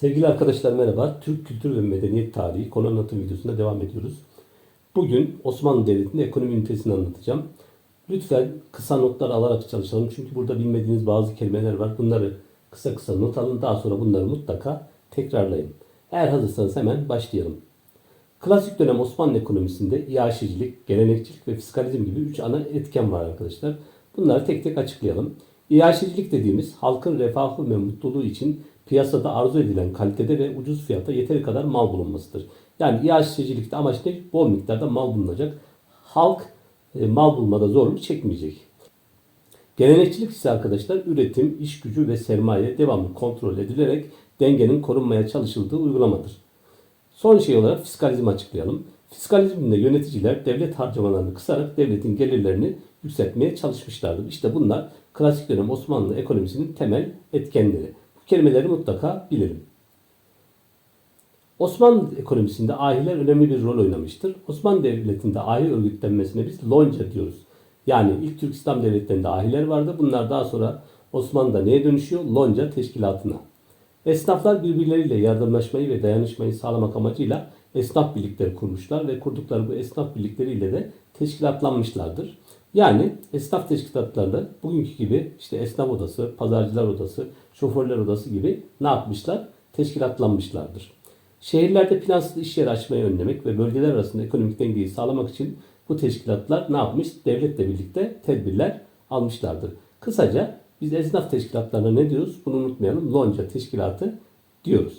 Sevgili arkadaşlar merhaba. Türk Kültür ve Medeniyet Tarihi konu anlatım videosuna devam ediyoruz. Bugün Osmanlı Devleti'nin ekonomi ünitesini anlatacağım. Lütfen kısa notlar alarak çalışalım. Çünkü burada bilmediğiniz bazı kelimeler var. Bunları kısa kısa not alın. Daha sonra bunları mutlaka tekrarlayın. Eğer hazırsanız hemen başlayalım. Klasik dönem Osmanlı ekonomisinde iaşecilik, gelenekçilik ve fiskalizm gibi üç ana etken var arkadaşlar. Bunları tek tek açıklayalım. İaşecilik dediğimiz halkın refahı ve mutluluğu için piyasada arzu edilen kalitede ve ucuz fiyata yeteri kadar mal bulunmasıdır. Yani iaşecilikte amaç ne? Bol miktarda mal bulunacak. Halk e, mal bulmada zorluk çekmeyecek. Gelenekçilik ise arkadaşlar üretim, iş gücü ve sermaye devamlı kontrol edilerek dengenin korunmaya çalışıldığı uygulamadır. Son şey olarak fiskalizmi açıklayalım. Fiskalizmde yöneticiler devlet harcamalarını kısarak devletin gelirlerini yükseltmeye çalışmışlardır. İşte bunlar klasik dönem Osmanlı ekonomisinin temel etkenleri. Kelimeleri mutlaka bilelim. Osmanlı ekonomisinde ahiler önemli bir rol oynamıştır. Osmanlı Devleti'nde ahi örgütlenmesine biz lonca diyoruz. Yani ilk Türk İslam devletlerinde ahiler vardı. Bunlar daha sonra Osmanlı'da neye dönüşüyor? Lonca teşkilatına. Esnaflar birbirleriyle yardımlaşmayı ve dayanışmayı sağlamak amacıyla esnaf birlikleri kurmuşlar ve kurdukları bu esnaf birlikleriyle de teşkilatlanmışlardır. Yani esnaf teşkilatlarında bugünkü gibi işte esnaf odası, pazarcılar odası, şoförler odası gibi ne yapmışlar? Teşkilatlanmışlardır. Şehirlerde plansız iş yeri açmayı önlemek ve bölgeler arasında ekonomik dengeyi sağlamak için bu teşkilatlar ne yapmış? Devletle birlikte tedbirler almışlardır. Kısaca biz esnaf teşkilatlarına ne diyoruz? Bunu unutmayalım. Lonca teşkilatı diyoruz.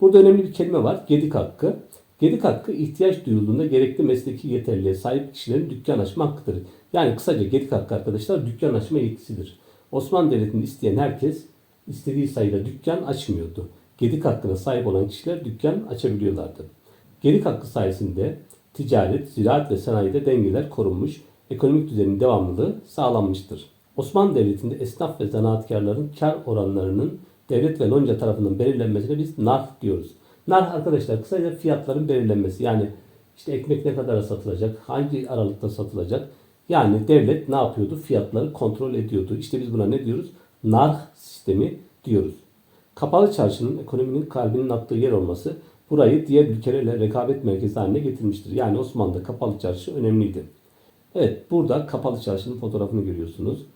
Burada önemli bir kelime var. Gedik hakkı. Gedik hakkı ihtiyaç duyulduğunda gerekli mesleki yeterliğe sahip kişilerin dükkan açma hakkıdır. Yani kısaca gedik hakkı arkadaşlar dükkan açma yetkisidir. Osmanlı Devleti'ni isteyen herkes istediği sayıda dükkan açmıyordu. Gedik hakkına sahip olan kişiler dükkan açabiliyorlardı. Gedik hakkı sayesinde ticaret, ziraat ve sanayide dengeler korunmuş, ekonomik düzenin devamlılığı sağlanmıştır. Osmanlı Devleti'nde esnaf ve zanaatkarların kar oranlarının devlet ve lonca tarafından belirlenmesine biz narh diyoruz. Narh arkadaşlar kısaca fiyatların belirlenmesi. Yani işte ekmek ne kadara satılacak, hangi aralıkta satılacak. Yani devlet ne yapıyordu? Fiyatları kontrol ediyordu. İşte biz buna ne diyoruz? Narh sistemi diyoruz. Kapalı çarşının ekonominin kalbinin attığı yer olması burayı diğer ülkelerle rekabet merkezi haline getirmiştir. Yani Osmanlı'da kapalı çarşı önemliydi. Evet burada kapalı çarşının fotoğrafını görüyorsunuz.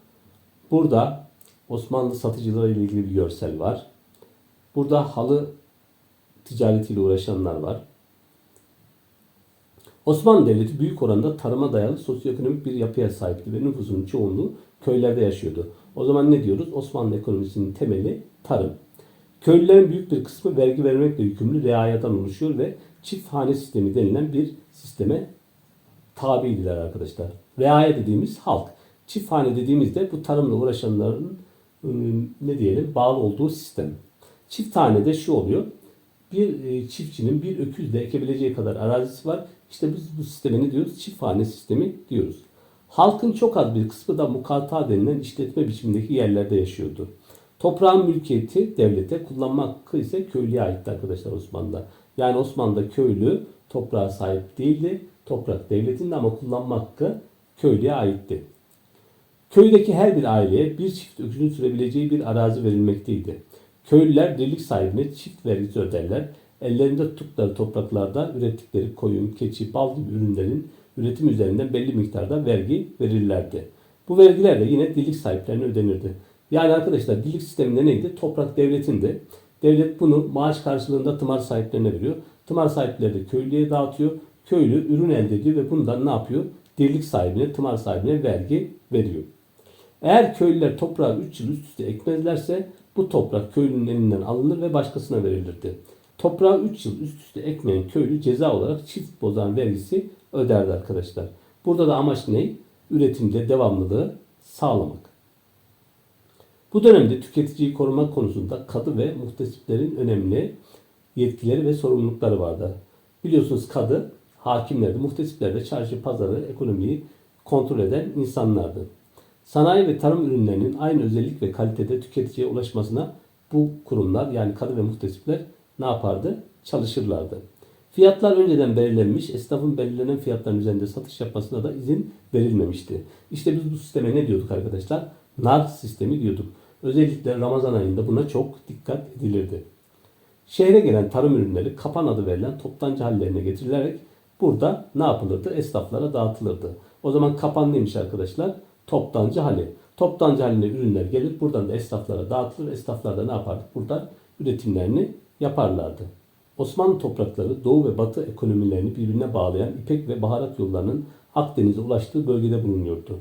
Burada Osmanlı satıcıları ilgili bir görsel var. Burada halı ticaretiyle uğraşanlar var. Osmanlı Devleti büyük oranda tarıma dayalı sosyoekonomik bir yapıya sahipti ve nüfusunun çoğunluğu köylerde yaşıyordu. O zaman ne diyoruz? Osmanlı ekonomisinin temeli tarım. Köylülerin büyük bir kısmı vergi vermekle yükümlü reayadan oluşuyor ve çift hane sistemi denilen bir sisteme tabiydiler arkadaşlar. Reaya dediğimiz halk. Çift hane dediğimizde bu tarımla uğraşanların ıı, ne diyelim bağlı olduğu sistem. Çift hanede şu oluyor. Bir e, çiftçinin bir öküzle ekebileceği kadar arazisi var. İşte biz bu sisteme ne diyoruz? Çift hane sistemi diyoruz. Halkın çok az bir kısmı da mukata denilen işletme biçimindeki yerlerde yaşıyordu. Toprağın mülkiyeti devlete, kullanma hakkı ise köylüye aitti arkadaşlar Osmanlı'da. Yani Osmanlı'da köylü toprağa sahip değildi. Toprak devletin de ama kullanma hakkı köylüye aitti. Köydeki her bir aileye bir çift öküzün sürebileceği bir arazi verilmekteydi. Köylüler dirlik sahibine çift vergisi öderler. Ellerinde tuttukları topraklarda ürettikleri koyun, keçi, bal gibi ürünlerin üretim üzerinden belli miktarda vergi verirlerdi. Bu vergiler de yine dirlik sahiplerine ödenirdi. Yani arkadaşlar dirlik sisteminde neydi? Toprak devletinde. Devlet bunu maaş karşılığında tımar sahiplerine veriyor. Tımar sahipleri de köylüye dağıtıyor. Köylü ürün elde ediyor ve bundan ne yapıyor? Dirlik sahibine, tımar sahibine vergi veriyor. Eğer köylüler toprağı 3 yıl üst üste ekmezlerse bu toprak köylünün elinden alınır ve başkasına verilirdi. Toprağı 3 yıl üst üste ekmeyen köylü ceza olarak çift bozan vergisi öderdi arkadaşlar. Burada da amaç ne? Üretimde devamlılığı sağlamak. Bu dönemde tüketiciyi korumak konusunda kadı ve muhtesiplerin önemli yetkileri ve sorumlulukları vardı. Biliyorsunuz kadı hakimlerdi, muhtesipler de çarşı, pazarı, ekonomiyi kontrol eden insanlardı. Sanayi ve tarım ürünlerinin aynı özellik ve kalitede tüketiciye ulaşmasına bu kurumlar yani kadı ve muhtesipler ne yapardı? Çalışırlardı. Fiyatlar önceden belirlenmiş, esnafın belirlenen fiyatların üzerinde satış yapmasına da izin verilmemişti. İşte biz bu sisteme ne diyorduk arkadaşlar? Nar sistemi diyorduk. Özellikle Ramazan ayında buna çok dikkat edilirdi. Şehre gelen tarım ürünleri kapan adı verilen toptancı hallerine getirilerek burada ne yapılırdı? Esnaflara dağıtılırdı. O zaman kapan neymiş arkadaşlar? Toptancı hali. Toptancı haline ürünler gelir. Buradan da esnaflara dağıtılır. Esnaflar da ne yapardı? Buradan üretimlerini yaparlardı. Osmanlı toprakları Doğu ve Batı ekonomilerini birbirine bağlayan İpek ve baharat yollarının Akdeniz'e ulaştığı bölgede bulunuyordu.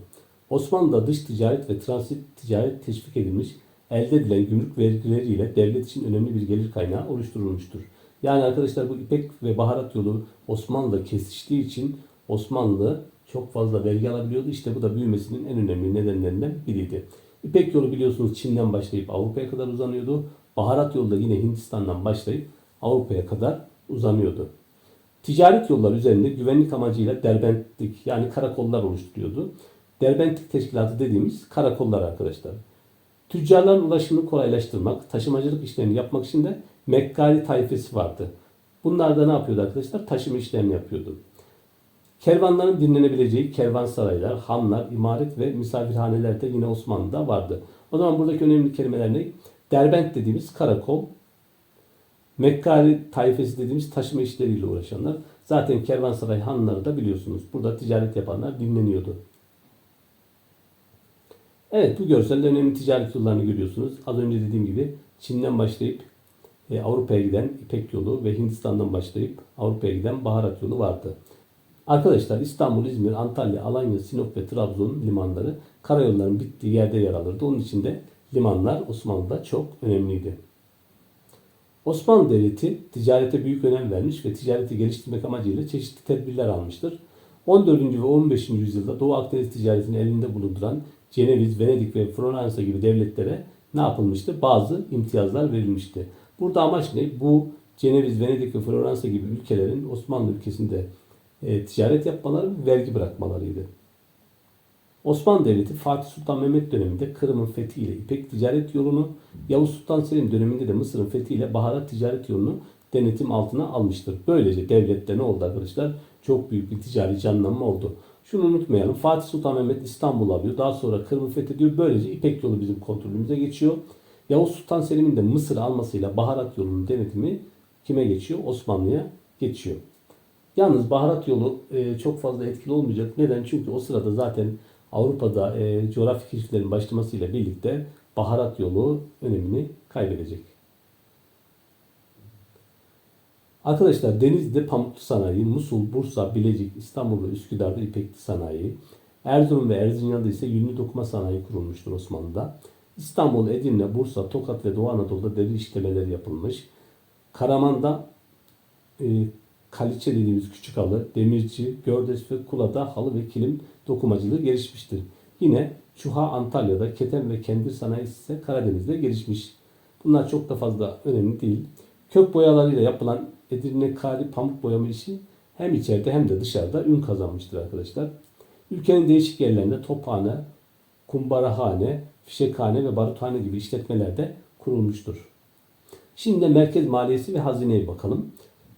Osmanlı'da dış ticaret ve transit ticaret teşvik edilmiş, elde edilen gümrük vergileriyle devlet için önemli bir gelir kaynağı oluşturulmuştur. Yani arkadaşlar bu İpek ve baharat yolu Osmanlı'da kesiştiği için Osmanlı çok fazla vergi alabiliyordu. İşte bu da büyümesinin en önemli nedenlerinden biriydi. İpek yolu biliyorsunuz Çin'den başlayıp Avrupa'ya kadar uzanıyordu. Baharat yolu da yine Hindistan'dan başlayıp Avrupa'ya kadar uzanıyordu. Ticaret yolları üzerinde güvenlik amacıyla derbentlik yani karakollar oluşturuyordu. Derbentlik teşkilatı dediğimiz karakollar arkadaşlar. Tüccarların ulaşımını kolaylaştırmak, taşımacılık işlerini yapmak için de Mekkali tayfesi vardı. Bunlar da ne yapıyordu arkadaşlar? Taşıma işlerini yapıyordu. Kervanların dinlenebileceği kervansaraylar, hanlar, imaret ve misafirhaneler de yine Osmanlı'da vardı. O zaman buradaki önemli kelimeler ne? Derbent dediğimiz karakol, Mekkali tayfesi dediğimiz taşıma işleriyle uğraşanlar. Zaten kervansaray hanları da biliyorsunuz. Burada ticaret yapanlar dinleniyordu. Evet bu görselde önemli ticaret yollarını görüyorsunuz. Az önce dediğim gibi Çin'den başlayıp e, Avrupa'ya giden İpek yolu ve Hindistan'dan başlayıp Avrupa'ya giden baharat yolu vardı. Arkadaşlar İstanbul, İzmir, Antalya, Alanya, Sinop ve Trabzon limanları karayolların bittiği yerde yer alırdı. Onun için de limanlar Osmanlı'da çok önemliydi. Osmanlı Devleti ticarete büyük önem vermiş ve ticareti geliştirmek amacıyla çeşitli tedbirler almıştır. 14. ve 15. yüzyılda Doğu Akdeniz ticaretini elinde bulunduran Ceneviz, Venedik ve Floransa gibi devletlere ne yapılmıştı? Bazı imtiyazlar verilmişti. Burada amaç ne? Bu Ceneviz, Venedik ve Floransa gibi ülkelerin Osmanlı ülkesinde e, ticaret yapmaları ve vergi bırakmalarıydı. Osmanlı Devleti Fatih Sultan Mehmet döneminde Kırım'ın fethiyle İpek ticaret yolunu, Yavuz Sultan Selim döneminde de Mısır'ın fethiyle baharat ticaret yolunu denetim altına almıştır. Böylece devlette ne oldu arkadaşlar? Çok büyük bir ticari canlanma oldu. Şunu unutmayalım. Fatih Sultan Mehmet İstanbul'u alıyor. Daha sonra Kırım'ı fethediyor. Böylece İpek yolu bizim kontrolümüze geçiyor. Yavuz Sultan Selim'in de Mısır almasıyla baharat yolunun denetimi kime geçiyor? Osmanlı'ya geçiyor. Yalnız baharat yolu e, çok fazla etkili olmayacak. Neden? Çünkü o sırada zaten Avrupa'da e, coğrafi keşiflerin başlamasıyla birlikte baharat yolu önemini kaybedecek. Arkadaşlar Denizli'de pamuklu sanayi, Musul, Bursa, Bilecik, İstanbul ve Üsküdar'da ipekli sanayi, Erzurum ve Erzincan'da ise yünlü dokuma sanayi kurulmuştur Osmanlı'da. İstanbul, Edirne, Bursa, Tokat ve Doğu Anadolu'da deri işlemeleri yapılmış. Karaman'da e, kaliçe dediğimiz küçük halı, demirci, gördes ve kulada halı ve kilim dokumacılığı gelişmiştir. Yine Çuha Antalya'da, keten ve kendir sanayisi ise Karadeniz'de gelişmiş. Bunlar çok da fazla önemli değil. Kök boyalarıyla yapılan Edirne Kali pamuk boyama işi hem içeride hem de dışarıda ün kazanmıştır arkadaşlar. Ülkenin değişik yerlerinde tophane, kumbarahane, fişekhane ve baruthane gibi işletmelerde kurulmuştur. Şimdi de merkez maliyesi ve hazineye bakalım.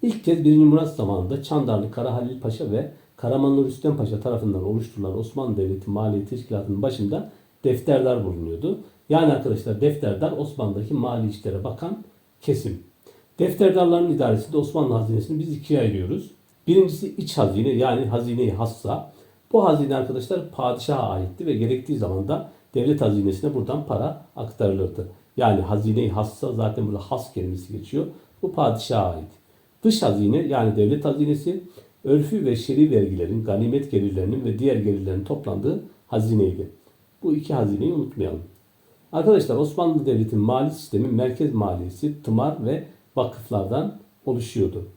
İlk kez 1. Murat zamanında Çandarlı Kara Halil Paşa ve Karamanlı Rüstem Paşa tarafından oluşturulan Osmanlı Devleti Maliye Teşkilatı'nın başında defterdar bulunuyordu. Yani arkadaşlar defterdar Osmanlı'daki mali işlere bakan kesim. Defterdarların idaresinde Osmanlı hazinesini biz ikiye ayırıyoruz. Birincisi iç hazine yani hazine-i hassa. Bu hazine arkadaşlar padişaha aitti ve gerektiği zaman da devlet hazinesine buradan para aktarılırdı. Yani hazine-i hassa zaten burada has kelimesi geçiyor. Bu padişaha ait. Dış hazine yani devlet hazinesi örfü ve şer'i vergilerin, ganimet gelirlerinin ve diğer gelirlerin toplandığı hazineydi. Bu iki hazineyi unutmayalım. Arkadaşlar Osmanlı Devleti'nin mali sistemi merkez maliyesi, tımar ve vakıflardan oluşuyordu.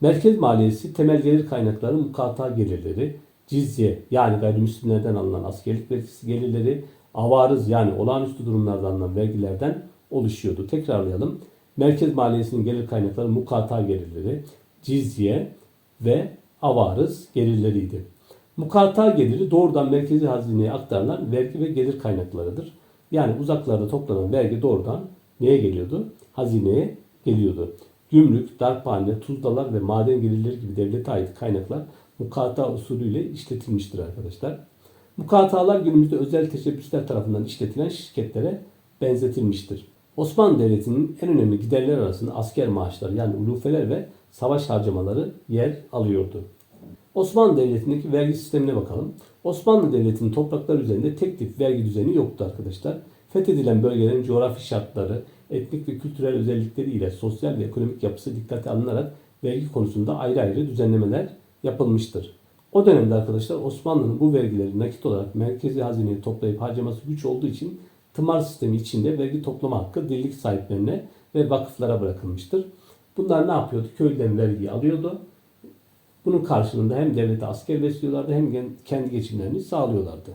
Merkez maliyesi temel gelir kaynakları mukata gelirleri, cizye yani gayrimüslimlerden alınan askerlik vergisi gelirleri, avarız yani olağanüstü durumlardan alınan vergilerden oluşuyordu. Tekrarlayalım. Merkez maliyesinin gelir kaynakları mukata gelirleri, cizye ve avarız gelirleriydi. Mukata geliri doğrudan merkezi hazineye aktarılan vergi ve gelir kaynaklarıdır. Yani uzaklarda toplanan vergi doğrudan neye geliyordu? Hazineye geliyordu. Gümrük, darphane, tuzlalar ve maden gelirleri gibi devlete ait kaynaklar mukata usulüyle işletilmiştir arkadaşlar. Mukatalar günümüzde özel teşebbüsler tarafından işletilen şirketlere benzetilmiştir. Osmanlı Devleti'nin en önemli giderleri arasında asker maaşları yani ulufeler ve savaş harcamaları yer alıyordu. Osmanlı Devleti'ndeki vergi sistemine bakalım. Osmanlı Devleti'nin topraklar üzerinde tek tip vergi düzeni yoktu arkadaşlar. Fethedilen bölgelerin coğrafi şartları, etnik ve kültürel özellikleri ile sosyal ve ekonomik yapısı dikkate alınarak vergi konusunda ayrı ayrı düzenlemeler yapılmıştır. O dönemde arkadaşlar Osmanlı'nın bu vergileri nakit olarak merkezi hazineye toplayıp harcaması güç olduğu için tımar sistemi içinde vergi toplama hakkı dirlik sahiplerine ve vakıflara bırakılmıştır. Bunlar ne yapıyordu? Köylüden vergiyi alıyordu. Bunun karşılığında hem devlete asker besliyorlardı hem kendi geçimlerini sağlıyorlardı.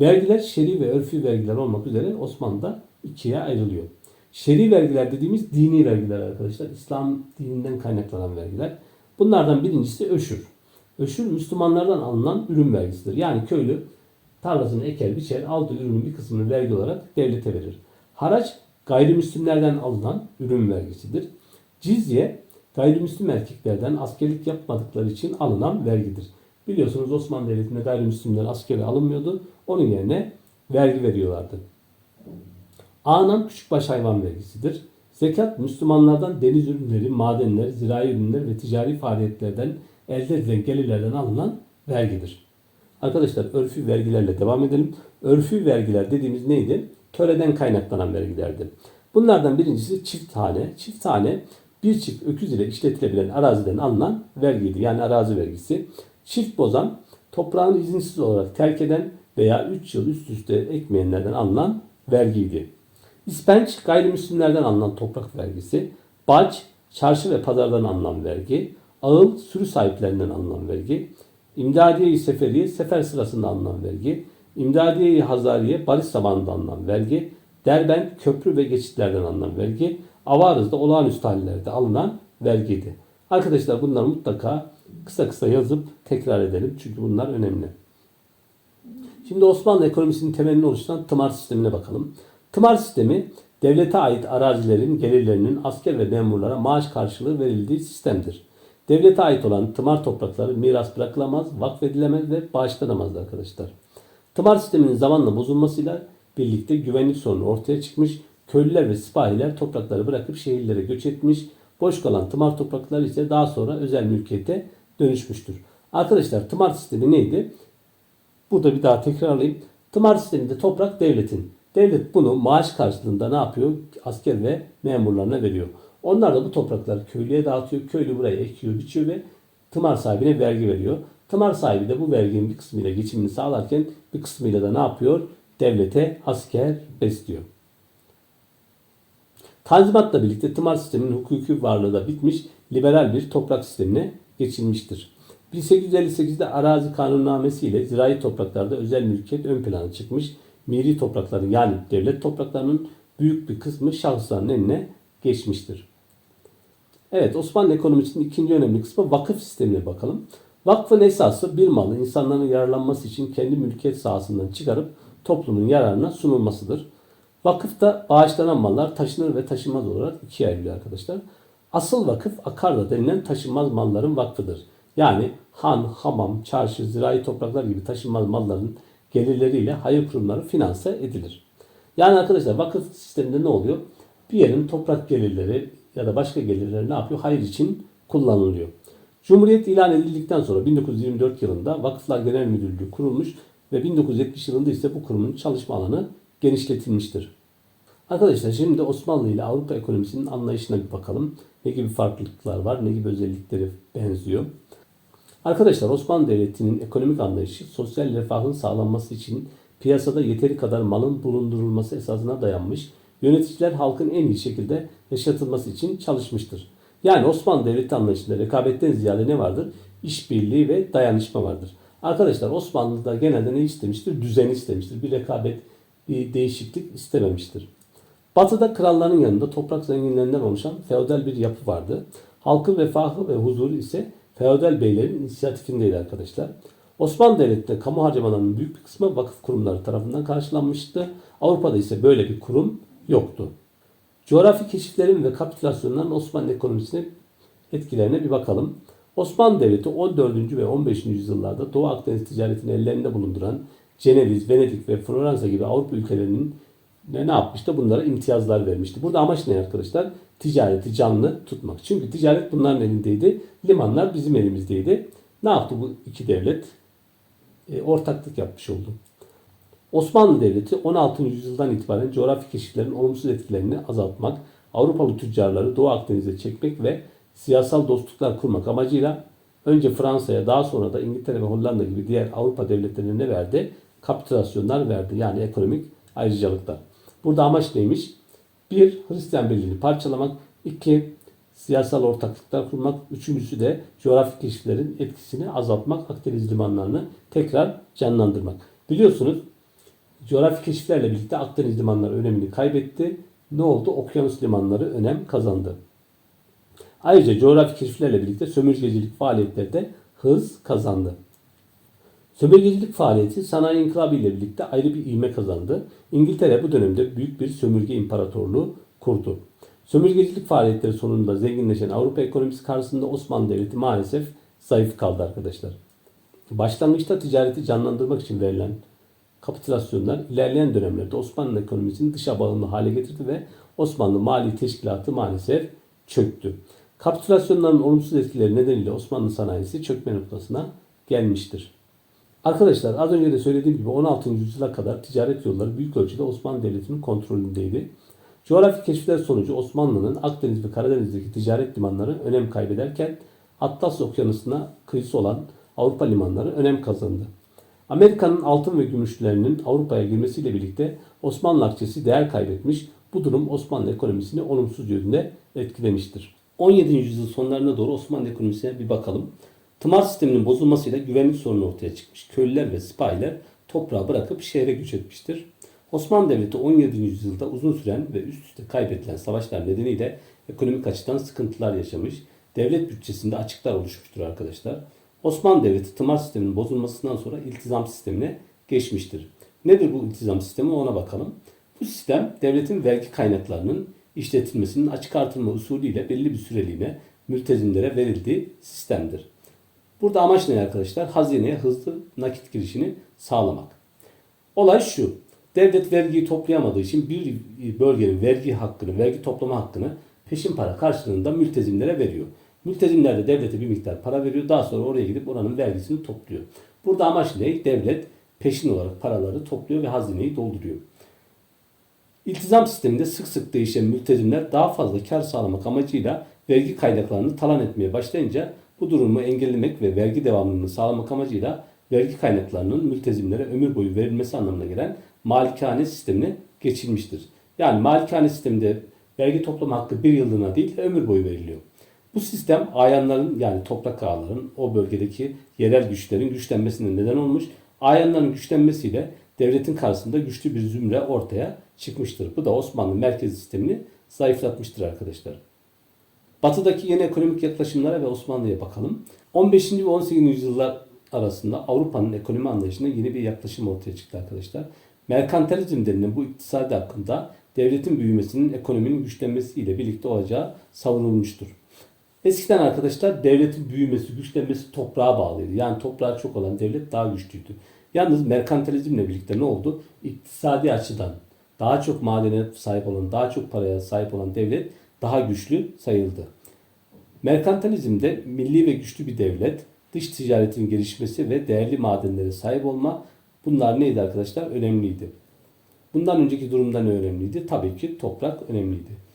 Vergiler şer'i ve örfi vergiler olmak üzere Osmanlı'da ikiye ayrılıyor. Şer'i vergiler dediğimiz dini vergiler arkadaşlar. İslam dininden kaynaklanan vergiler. Bunlardan birincisi öşür. Öşür Müslümanlardan alınan ürün vergisidir. Yani köylü tarlasını eker biçer aldığı ürünün bir kısmını vergi olarak devlete verir. Haraç gayrimüslimlerden alınan ürün vergisidir. Cizye gayrimüslim erkeklerden askerlik yapmadıkları için alınan vergidir. Biliyorsunuz Osmanlı Devleti'nde gayrimüslimler askere alınmıyordu. Onun yerine vergi veriyorlardı. Anan küçükbaş hayvan vergisidir. Zekat Müslümanlardan deniz ürünleri, madenler, zirai ürünler ve ticari faaliyetlerden elde edilen gelirlerden alınan vergidir. Arkadaşlar örfü vergilerle devam edelim. Örfü vergiler dediğimiz neydi? Töreden kaynaklanan vergilerdi. Bunlardan birincisi çift hane. Çift hane bir çift öküz ile işletilebilen araziden alınan vergiydi. Yani arazi vergisi. Çift bozan toprağını izinsiz olarak terk eden veya 3 yıl üst üste ekmeyenlerden alınan vergiydi. İspenç gayrimüslimlerden alınan toprak vergisi. Bac çarşı ve pazardan alınan vergi. Ağıl sürü sahiplerinden alınan vergi. İmdadiye-i Seferiye sefer sırasında alınan vergi. İmdadiye-i Hazariye barış zamanında alınan vergi. Derbent köprü ve geçitlerden alınan vergi. Avarız'da olağanüstü hallerde alınan vergiydi. Arkadaşlar bunları mutlaka kısa kısa yazıp tekrar edelim. Çünkü bunlar önemli. Şimdi Osmanlı ekonomisinin temelini oluşturan tımar sistemine bakalım. Tımar sistemi devlete ait arazilerin gelirlerinin asker ve memurlara maaş karşılığı verildiği sistemdir. Devlete ait olan tımar toprakları miras bırakılamaz, vakfedilemez ve bağışlanamazdı arkadaşlar. Tımar sisteminin zamanla bozulmasıyla birlikte güvenlik sorunu ortaya çıkmış, köylüler ve sipahiler toprakları bırakıp şehirlere göç etmiş, boş kalan tımar toprakları ise daha sonra özel mülkiyete dönüşmüştür. Arkadaşlar tımar sistemi neydi? Burada bir daha tekrarlayayım. Tımar sisteminde toprak devletin. Devlet bunu maaş karşılığında ne yapıyor? Asker ve memurlarına veriyor. Onlar da bu toprakları köylüye dağıtıyor. Köylü buraya ekiyor, biçiyor ve tımar sahibine vergi veriyor. Tımar sahibi de bu verginin bir kısmıyla geçimini sağlarken bir kısmıyla da ne yapıyor? Devlete asker besliyor. Tanzimatla birlikte tımar sisteminin hukuki varlığı da bitmiş, liberal bir toprak sistemine geçilmiştir. 1858'de arazi kanunnamesi ile zirai topraklarda özel mülkiyet ön plana çıkmış. Miri toprakların yani devlet topraklarının büyük bir kısmı şahısların eline geçmiştir. Evet Osmanlı ekonomisinin ikinci önemli kısmı vakıf sistemine bakalım. Vakfın esası bir malı insanların yararlanması için kendi mülkiyet sahasından çıkarıp toplumun yararına sunulmasıdır. Vakıfta bağışlanan mallar taşınır ve taşınmaz olarak ikiye ayrılıyor arkadaşlar. Asıl vakıf akarda denilen taşınmaz malların vakfıdır. Yani han, hamam, çarşı, zirai topraklar gibi taşınmaz malların gelirleriyle hayır kurumları finanse edilir. Yani arkadaşlar vakıf sisteminde ne oluyor? Bir yerin toprak gelirleri ya da başka gelirleri ne yapıyor? Hayır için kullanılıyor. Cumhuriyet ilan edildikten sonra 1924 yılında Vakıflar Genel Müdürlüğü kurulmuş ve 1970 yılında ise bu kurumun çalışma alanı genişletilmiştir. Arkadaşlar şimdi Osmanlı ile Avrupa ekonomisinin anlayışına bir bakalım. Ne gibi farklılıklar var, ne gibi özellikleri benziyor. Arkadaşlar Osmanlı Devleti'nin ekonomik anlayışı sosyal refahın sağlanması için piyasada yeteri kadar malın bulundurulması esasına dayanmış, yöneticiler halkın en iyi şekilde yaşatılması için çalışmıştır. Yani Osmanlı Devleti anlayışında rekabetten ziyade ne vardır? İşbirliği ve dayanışma vardır. Arkadaşlar Osmanlı'da genelde ne istemiştir? Düzen istemiştir. Bir rekabet, bir değişiklik istememiştir. Batı'da kralların yanında toprak zenginlerinden oluşan feodal bir yapı vardı. Halkın refahı ve huzuru ise feodal beylerin inisiyatifindeydi arkadaşlar. Osmanlı Devleti'nde kamu harcamalarının büyük bir kısmı vakıf kurumları tarafından karşılanmıştı. Avrupa'da ise böyle bir kurum yoktu. Coğrafi keşiflerin ve kapitülasyonların Osmanlı ekonomisine etkilerine bir bakalım. Osmanlı Devleti 14. ve 15. yüzyıllarda Doğu Akdeniz ticaretini ellerinde bulunduran Ceneviz, Venedik ve Floransa gibi Avrupa ülkelerinin ne, ne yapmıştı? Bunlara imtiyazlar vermişti. Burada amaç ne arkadaşlar? Ticareti canlı tutmak. Çünkü ticaret bunların elindeydi. Limanlar bizim elimizdeydi. Ne yaptı bu iki devlet? E, ortaklık yapmış oldu. Osmanlı Devleti 16. yüzyıldan itibaren coğrafi keşiflerin olumsuz etkilerini azaltmak, Avrupalı tüccarları Doğu Akdeniz'e çekmek ve siyasal dostluklar kurmak amacıyla önce Fransa'ya daha sonra da İngiltere ve Hollanda gibi diğer Avrupa devletlerine ne verdi? Kapitülasyonlar verdi. Yani ekonomik ayrıcalıklar. Burada amaç neymiş? Bir, Hristiyan Birliği'ni parçalamak. iki siyasal ortaklıklar kurmak. Üçüncüsü de coğrafi keşiflerin etkisini azaltmak. Akdeniz limanlarını tekrar canlandırmak. Biliyorsunuz coğrafi keşiflerle birlikte Akdeniz limanları önemini kaybetti. Ne oldu? Okyanus limanları önem kazandı. Ayrıca coğrafi keşiflerle birlikte sömürgecilik faaliyetleri de hız kazandı. Sömürgecilik faaliyeti sanayi inkılabı ile birlikte ayrı bir ivme kazandı. İngiltere bu dönemde büyük bir sömürge imparatorluğu kurdu. Sömürgecilik faaliyetleri sonunda zenginleşen Avrupa ekonomisi karşısında Osmanlı Devleti maalesef zayıf kaldı arkadaşlar. Başlangıçta ticareti canlandırmak için verilen kapitülasyonlar ilerleyen dönemlerde Osmanlı ekonomisini dışa bağımlı hale getirdi ve Osmanlı mali teşkilatı maalesef çöktü. Kapitülasyonların olumsuz etkileri nedeniyle Osmanlı sanayisi çökme noktasına gelmiştir. Arkadaşlar az önce de söylediğim gibi 16. yüzyıla kadar ticaret yolları büyük ölçüde Osmanlı Devleti'nin kontrolündeydi. Coğrafi keşifler sonucu Osmanlı'nın Akdeniz ve Karadeniz'deki ticaret limanları önem kaybederken Atlas Okyanusu'na kıyısı olan Avrupa limanları önem kazandı. Amerika'nın altın ve gümüşlerinin Avrupa'ya girmesiyle birlikte Osmanlı akçesi değer kaybetmiş. Bu durum Osmanlı ekonomisini olumsuz yönde etkilemiştir. 17. yüzyıl sonlarına doğru Osmanlı ekonomisine bir bakalım. Tımar sisteminin bozulmasıyla güvenlik sorunu ortaya çıkmış. Köylüler ve sipahiler toprağı bırakıp şehre göç etmiştir. Osmanlı Devleti 17. yüzyılda uzun süren ve üst üste kaybedilen savaşlar nedeniyle ekonomik açıdan sıkıntılar yaşamış. Devlet bütçesinde açıklar oluşmuştur arkadaşlar. Osmanlı Devleti tımar sisteminin bozulmasından sonra iltizam sistemine geçmiştir. Nedir bu iltizam sistemi ona bakalım. Bu sistem devletin vergi kaynaklarının işletilmesinin açık artırma usulüyle belli bir süreliğine mültezimlere verildiği sistemdir. Burada amaç ne arkadaşlar? Hazineye hızlı nakit girişini sağlamak. Olay şu. Devlet vergiyi toplayamadığı için bir bölgenin vergi hakkını, vergi toplama hakkını peşin para karşılığında mültezimlere veriyor. Mültezimler de devlete bir miktar para veriyor. Daha sonra oraya gidip oranın vergisini topluyor. Burada amaç ne? Devlet peşin olarak paraları topluyor ve hazineyi dolduruyor. İltizam sisteminde sık sık değişen mültezimler daha fazla kar sağlamak amacıyla vergi kaynaklarını talan etmeye başlayınca bu durumu engellemek ve vergi devamlılığını sağlamak amacıyla vergi kaynaklarının mültezimlere ömür boyu verilmesi anlamına gelen malikane sistemine geçilmiştir. Yani malikane sisteminde vergi toplama hakkı bir yıllığına değil ömür boyu veriliyor. Bu sistem ayanların yani toprak ağaların o bölgedeki yerel güçlerin güçlenmesine neden olmuş. Ayanların güçlenmesiyle devletin karşısında güçlü bir zümre ortaya çıkmıştır. Bu da Osmanlı merkez sistemini zayıflatmıştır arkadaşlar. Batıdaki yeni ekonomik yaklaşımlara ve Osmanlı'ya bakalım. 15. ve 18. yüzyıllar arasında Avrupa'nın ekonomi anlayışında yeni bir yaklaşım ortaya çıktı arkadaşlar. Merkantilizm denilen bu iktisadi hakkında devletin büyümesinin ekonominin güçlenmesiyle birlikte olacağı savunulmuştur. Eskiden arkadaşlar devletin büyümesi, güçlenmesi toprağa bağlıydı. Yani toprağı çok olan devlet daha güçlüydü. Yalnız merkantilizmle birlikte ne oldu? İktisadi açıdan daha çok madene sahip olan, daha çok paraya sahip olan devlet daha güçlü sayıldı. Merkantilizmde milli ve güçlü bir devlet, dış ticaretin gelişmesi ve değerli madenlere sahip olma bunlar neydi arkadaşlar? Önemliydi. Bundan önceki durumda ne önemliydi? Tabii ki toprak önemliydi.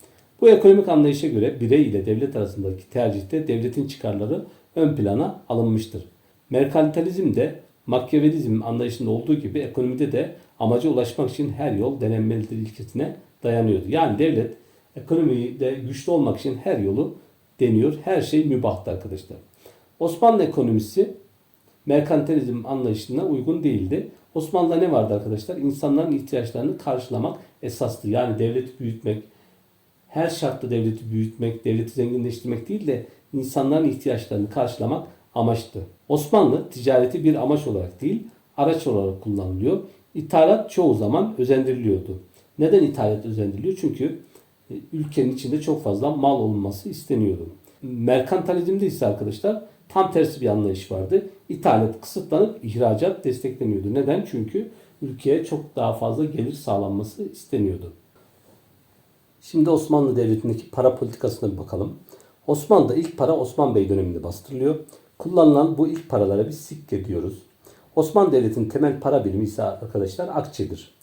Bu ekonomik anlayışa göre birey ile devlet arasındaki tercihte devletin çıkarları ön plana alınmıştır. Merkantilizm de Makyavelizm anlayışında olduğu gibi ekonomide de amaca ulaşmak için her yol denenmelidir ilkesine dayanıyordu. Yani devlet ekonomide güçlü olmak için her yolu deniyor. Her şey mübahtı arkadaşlar. Osmanlı ekonomisi merkantilizm anlayışına uygun değildi. Osmanlı'da ne vardı arkadaşlar? İnsanların ihtiyaçlarını karşılamak esastı. Yani devleti büyütmek, her şartta devleti büyütmek, devleti zenginleştirmek değil de insanların ihtiyaçlarını karşılamak amaçtı. Osmanlı ticareti bir amaç olarak değil, araç olarak kullanılıyor. İthalat çoğu zaman özendiriliyordu. Neden ithalat özendiriliyor? Çünkü e, ülkenin içinde çok fazla mal olması isteniyordu. Merkantalizmde ise arkadaşlar tam tersi bir anlayış vardı. İthalat kısıtlanıp ihracat destekleniyordu. Neden? Çünkü ülkeye çok daha fazla gelir sağlanması isteniyordu. Şimdi Osmanlı Devleti'ndeki para politikasına bir bakalım. Osmanlı'da ilk para Osman Bey döneminde bastırılıyor. Kullanılan bu ilk paralara biz sikke diyoruz. Osmanlı Devleti'nin temel para birimi ise arkadaşlar akçedir.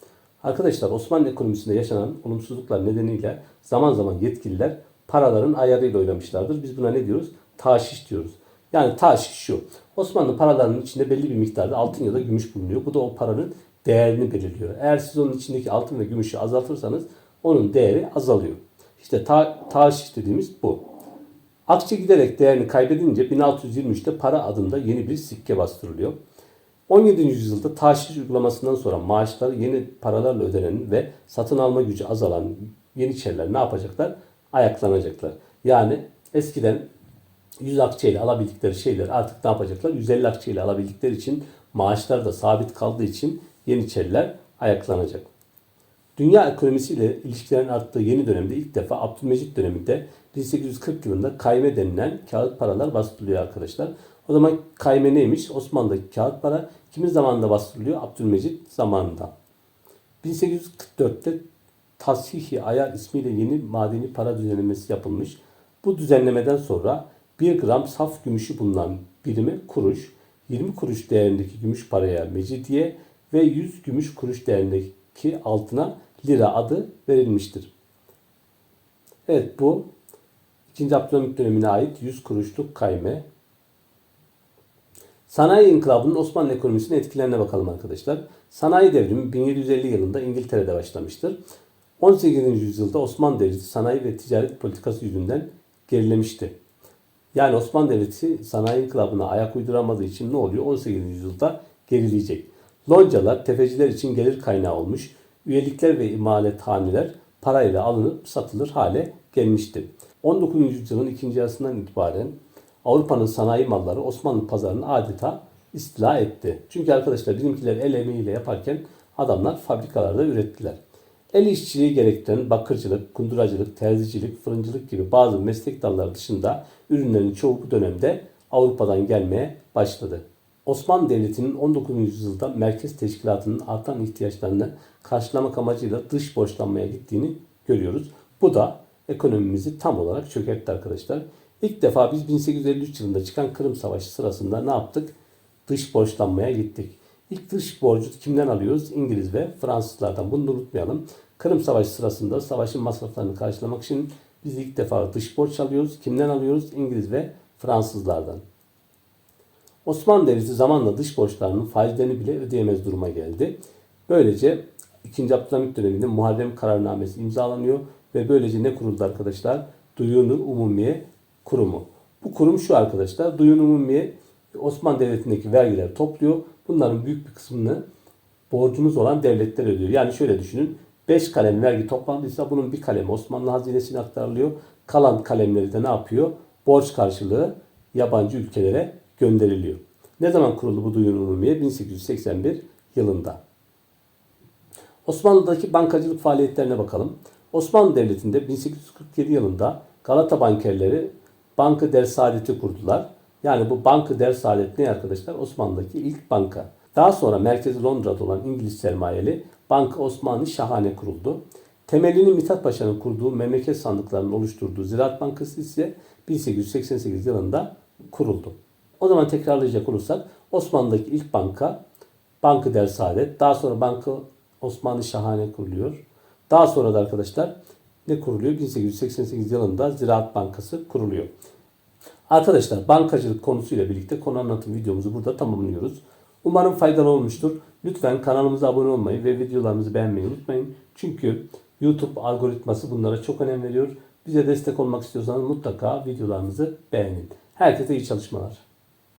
Arkadaşlar Osmanlı ekonomisinde yaşanan olumsuzluklar nedeniyle zaman zaman yetkililer paraların ayarıyla oynamışlardır. Biz buna ne diyoruz? Taşiş diyoruz. Yani taşiş şu. Osmanlı paralarının içinde belli bir miktarda altın ya da gümüş bulunuyor. Bu da o paranın değerini belirliyor. Eğer siz onun içindeki altın ve gümüşü azaltırsanız onun değeri azalıyor. İşte ta, taşiş dediğimiz bu. Akçe giderek değerini kaybedince 1623'te para adında yeni bir sikke bastırılıyor. 17. yüzyılda taşiş uygulamasından sonra maaşlar yeni paralarla ödenen ve satın alma gücü azalan Yeniçeriler ne yapacaklar? Ayaklanacaklar. Yani eskiden 100 akçeyle alabildikleri şeyler artık ne yapacaklar? 150 akçeyle alabildikleri için maaşlar da sabit kaldığı için Yeniçeriler ayaklanacak. Dünya ekonomisiyle ilişkilerin arttığı yeni dönemde ilk defa Abdülmecit döneminde 1840 yılında kayme denilen kağıt paralar bastırılıyor arkadaşlar. O zaman kayme neymiş? Osmanlı'daki kağıt para kimin zamanında bastırılıyor? Abdülmecit zamanında. 1844'te Tasihi Ayar ismiyle yeni madeni para düzenlemesi yapılmış. Bu düzenlemeden sonra 1 gram saf gümüşü bulunan birime kuruş, 20 kuruş değerindeki gümüş paraya mecidiye ve 100 gümüş kuruş değerindeki altına lira adı verilmiştir. Evet bu 2. Abdülhamit dönemine ait 100 kuruşluk kayme. Sanayi inkılabının Osmanlı ekonomisine etkilerine bakalım arkadaşlar. Sanayi devrimi 1750 yılında İngiltere'de başlamıştır. 18. yüzyılda Osmanlı Devleti sanayi ve ticaret politikası yüzünden gerilemişti. Yani Osmanlı Devleti sanayi inkılabına ayak uyduramadığı için ne oluyor? 18. yüzyılda gerileyecek. Loncalar tefeciler için gelir kaynağı olmuş. Üyelikler ve imalethaneler parayla alınıp satılır hale gelmişti. 19. yüzyılın ikinci yarısından itibaren Avrupa'nın sanayi malları Osmanlı pazarını adeta istila etti. Çünkü arkadaşlar bizimkiler el emeğiyle yaparken adamlar fabrikalarda ürettiler. El işçiliği gerektiren bakırcılık, kunduracılık, terzicilik, fırıncılık gibi bazı meslek dalları dışında ürünlerin çoğu bu dönemde Avrupa'dan gelmeye başladı. Osmanlı Devleti'nin 19. yüzyılda merkez teşkilatının artan ihtiyaçlarını karşılamak amacıyla dış borçlanmaya gittiğini görüyoruz. Bu da ekonomimizi tam olarak çökertti arkadaşlar. İlk defa biz 1853 yılında çıkan Kırım Savaşı sırasında ne yaptık? Dış borçlanmaya gittik. İlk dış borcu kimden alıyoruz? İngiliz ve Fransızlardan. Bunu unutmayalım. Kırım Savaşı sırasında savaşın masraflarını karşılamak için biz ilk defa dış borç alıyoruz. Kimden alıyoruz? İngiliz ve Fransızlardan. Osmanlı Devleti zamanla dış borçlarının faizlerini bile ödeyemez duruma geldi. Böylece 2. Abdülhamit döneminde Muharrem kararnamesi imzalanıyor ve böylece ne kuruldu arkadaşlar? Duyunu Umumiye Kurumu. Bu kurum şu arkadaşlar. Duyunu Umumiye Osmanlı Devleti'ndeki vergileri topluyor. Bunların büyük bir kısmını borcumuz olan devletler ödüyor. Yani şöyle düşünün. 5 kalem vergi toplandıysa bunun bir kalemi Osmanlı hazinesine aktarılıyor. Kalan kalemleri de ne yapıyor? Borç karşılığı yabancı ülkelere gönderiliyor. Ne zaman kuruldu bu duyun umumiye? 1881 yılında. Osmanlı'daki bankacılık faaliyetlerine bakalım. Osmanlı Devleti'nde 1847 yılında Galata bankerleri Bankı Der Saadet'i kurdular. Yani bu Bankı Der Saadet ne arkadaşlar? Osmanlı'daki ilk banka. Daha sonra merkezi Londra'da olan İngiliz sermayeli Banka Osmanlı Şahane kuruldu. Temelini Mithat Paşa'nın kurduğu memleket sandıklarının oluşturduğu Ziraat Bankası ise 1888 yılında kuruldu. O zaman tekrarlayacak olursak Osmanlı'daki ilk banka Bankı Der Saadet. Daha sonra Bankı Osmanlı Şahane kuruluyor. Daha sonra da arkadaşlar ne kuruluyor? 1888 yılında Ziraat Bankası kuruluyor. Arkadaşlar bankacılık konusuyla birlikte konu anlatım videomuzu burada tamamlıyoruz. Umarım faydalı olmuştur. Lütfen kanalımıza abone olmayı ve videolarımızı beğenmeyi unutmayın. Çünkü YouTube algoritması bunlara çok önem veriyor. Bize destek olmak istiyorsanız mutlaka videolarımızı beğenin. Herkese iyi çalışmalar.